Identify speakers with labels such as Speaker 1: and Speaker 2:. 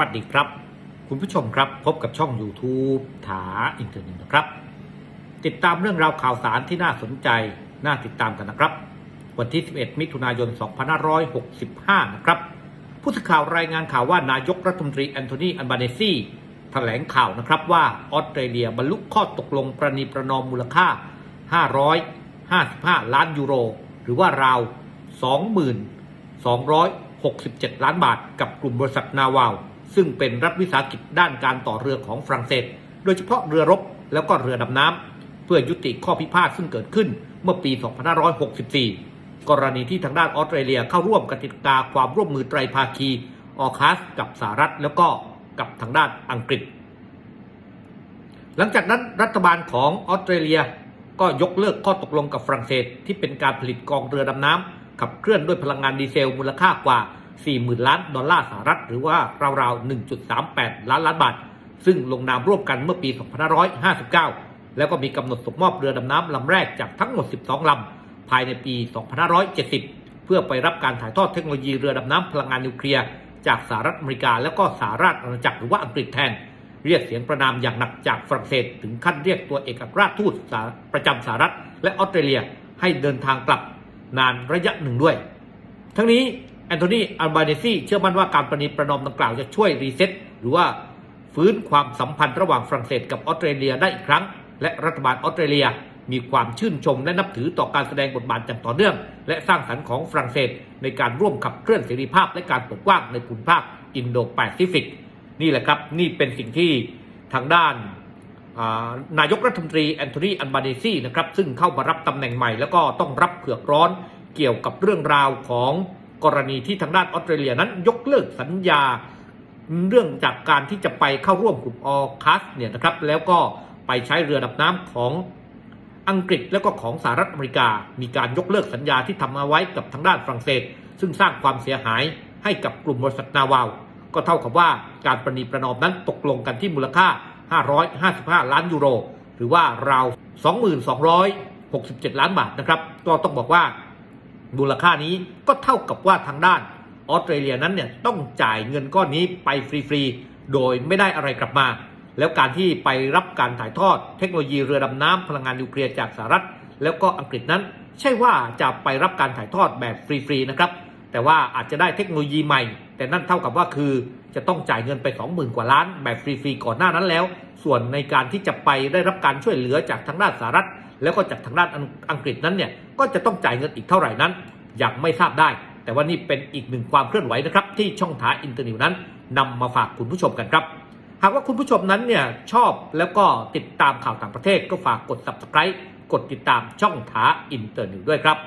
Speaker 1: วัสดีครับ คุณผู้ชมครับพบกับช่อง YouTube ถาอินเทอร์เน็ตนะครับ ติดตามเรื่องราวข่าวสารที่น่าสนใจ น่าติดตามกันนะครับ วันที่ 11 มิถุนายน 2565 นะครับ ผู้สื่อข่าวรายงานข่าวว่านายกรัฐมนตรีแอนโทนี อันบาเนซีแถลงข่าวนะครับว่าออสเตรเลียบรรลุข้อตกลงประนีประนอมมูลค่า 555 ล้านยูโร หรือว่าราว20,267 ล้านบาท กับกลุ่มบริษัทนาวาว ซึ่งเป็นรัฐวิสาหกิจด้านการต่อเรือของฝรั่งเศส โดยเฉพาะเรือรบแล้วก็เรือดำน้ำเพื่อยุติข้อพิพาทซึ่งเกิดขึ้นเมื่อปี 2564 กรณีที่ทางด้านออสเตรเลียเข้าร่วมกติกาความร่วมมือไตรภาคีออคัสกับสหรัฐแล้วก็กับทางด้านอังกฤษ หลังจากนั้นรัฐบาลของออสเตรเลียก็ยกเลิกข้อตกลงกับฝรั่งเศสที่เป็นการผลิตกองเรือดำน้ำขับเคลื่อนด้วยพลังงานดีเซลมูลค่ากว่า 40,000 ล้านดอลลาร์สหรัฐ หรือว่าราวๆ 1.38 ล้านล้านบาท ซึ่งลงนามร่วมกันเมื่อปี 2559 แล้วก็มีกำหนดส่งมอบเรือดำน้ำลำแรกจากทั้งหมด 12 ลำ ภายในปี 2570 เพื่อไปรับการถ่ายทอดเทคโนโลยีเรือดำน้ำพลังงานนิวเคลียร์จากสหรัฐอเมริกาแล้วก็สหราชอาณาจักรหรือว่าอังกฤษแทน เรียกเสียงประนามอย่างหนักจากฝรั่งเศส ถึงขั้นเรียกตัวเอกอัครราชทูตประจำสหรัฐ และออสเตรเลียให้เดินทางกลับนานระยะหนึ่งด้วย ทั้งนี้ แอนโทนีอัลบาเนซีเชื่อมั่นว่าการประนีประนอมดังกล่าวจะช่วยรีเซ็ตหรือว่าฟื้นความสัมพันธ์ระหว่างฝรั่งเศสกับออสเตรเลียได้อีกครั้ง และรัฐบาลออสเตรเลีย มีความชื่นชมและนับถือต่อการแสดงบทบาทอย่างต่อเนื่อง และสร้างสรรค์ของฝรั่งเศส ในการร่วมขับเคลื่อนเสรีภาพและการปกว้างในภูมิภาคอินโดแปซิฟิกนี่แหละครับนี่เป็นสิ่งที่ทางด้านานายกรัฐมนตรีแอนโทนีอันบาเนซีนะครับซึ่งเข้ามารับตำแหน่งใหม่แล้วก็ต้องรับเผือกร้อนเกี่ยวกับเรื่องราวของ กรณีที่ทางด้านออสเตรเลียนั้นยกเลิกสัญญา เรื่องจากการที่จะไปเข้าร่วมกลุ่มออคัสเนี่ยนะครับแล้วก็ไปใช้เรือดับน้ำของอังกฤษแล้วก็ของสหรัฐอเมริกา มีการยกเลิกสัญญาที่ทำเอาไว้กับทางด้านฝรั่งเศส ซึ่งสร้างความเสียหายให้กับกลุ่มบริษัทนาวาว ก็เท่ากับว่าการประนีประนอมนั้นตกลงกันที่มูลค่า 555 ล้านยูโร หรือว่าราว 2267 ล้านบาทนะครับ ก็ต้องบอกว่า มูลค่านี้ก็เท่ากับว่าทางด้านออสเตรเลียนั้นเนี่ยต้องจ่ายเงินก้อนนี้ไปฟรีๆ โดยไม่ได้อะไรกลับมา แล้วการที่ไปรับการถ่ายทอดเทคโนโลยีเรือดำน้ำพลังงานนิวเคลียร์จากสหรัฐ แล้วก็อังกฤษนั้น ใช่ว่าจะไปรับการถ่ายทอดแบบฟรีๆนะครับแต่ว่าอาจจะได้เทคโนโลยีใหม่ แต่นั่นเท่ากับว่าคือจะต้องจ่ายเงินไป 20,000 กว่าล้านแบบฟรีๆก่อนหน้านั้นแล้ว ส่วนในการที่จะไปได้รับการช่วยเหลือจากทางด้านสหรัฐ แล้วก็จากทางด้านอังกฤษนั้นเนี่ยก็จะต้องจ่ายเงินอีกเท่าไหร่นั้นยังไม่ทราบได้ แต่ว่านี่เป็นอีกหนึ่งความเคลื่อนไหวนะครับ ที่ช่องทางอินเตอร์เน็ตนั้นนำมาฝากคุณผู้ชมกันครับ หากว่าคุณผู้ชมนั้นเนี่ยชอบแล้วก็ติดตามข่าวต่างประเทศก็ฝากกด subscribe กดติดตามช่องทางอินเตอร์เน็ตด้วยครับ